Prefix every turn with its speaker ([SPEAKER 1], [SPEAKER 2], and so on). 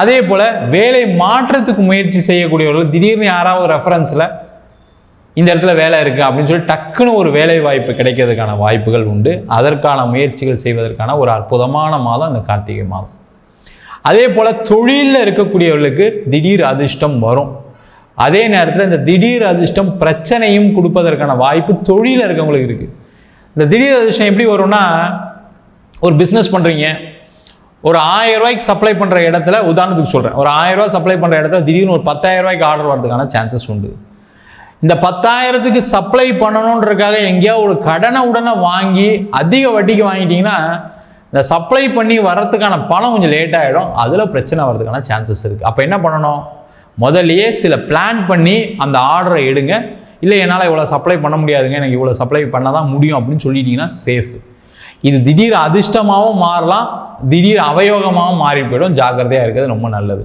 [SPEAKER 1] அதே போல் வேலை மாற்றத்துக்கு முயற்சி செய்யக்கூடியவர்கள் திடீர்னு யாராவது ரெஃபரன்ஸில் இந்த இடத்துல வேலை இருக்குது அப்படின்னு சொல்லி டக்குன்னு ஒரு வேலை வாய்ப்பு கிடைக்கிறதுக்கான வாய்ப்புகள் உண்டு. அதற்கான முயற்சிகள் செய்வதற்கான ஒரு அற்புதமான மாதம் இந்த கார்த்திகை மாதம். அதே போல் தொழிலில் இருக்கக்கூடியவர்களுக்கு திடீர் அதிர்ஷ்டம் வரும். அதே நேரத்தில் இந்த திடீர் அதிர்ஷ்டம் பிரச்சனையும் கொடுப்பதற்கான வாய்ப்பு தொழிலில் இருக்கவங்களுக்கு இருக்குது இந்த திடீர் அதிர்ஷ்டம் எப்படி வரும்னா ஒரு பிஸ்னஸ் பண்ணுறீங்க ஒரு ஆயிரம் ரூபாய்க்கு சப்ளை பண்ணுற இடத்துல உதாரணத்துக்கு சொல்கிறேன் ஒரு ஆயிரம் ரூபாய் சப்ளை பண்ணுற இடத்துல திடீர்னு ஒரு பத்தாயிரம் ரூபாய்க்கு ஆர்டர் வரதுக்கான சான்சஸ் உண்டு. இந்த பத்தாயிரத்துக்கு சப்ளை பண்ணணுன்றதுக்காக எங்கேயாவது ஒரு கடனை உடனே வாங்கி அதிக வட்டிக்கு வாங்கிட்டீங்கன்னா இந்த சப்ளை பண்ணி வர்றதுக்கான பணம் கொஞ்சம் லேட் ஆகிடும் அதில் பிரச்சனை வர்றதுக்கான சான்சஸ் இருக்குது அப்போ என்ன பண்ணணும்? முதல்லையே சில பிளான் பண்ணி அந்த ஆர்டரை எடுங்க. இல்லை என்னால் இவ்வளோ சப்ளை பண்ண முடியாதுங்க. எனக்கு இவ்வளோ சப்ளை பண்ண தான் முடியும் அப்படின்னு சொல்லிட்டீங்கன்னா சேஃபு இது திடீர் அதிர்ஷ்டமாகவும் மாறலாம் திடீர் அவயோகமாகவும் மாறி போயிடும். ஜாக்கிரதையாக இருக்கிறது ரொம்ப நல்லது.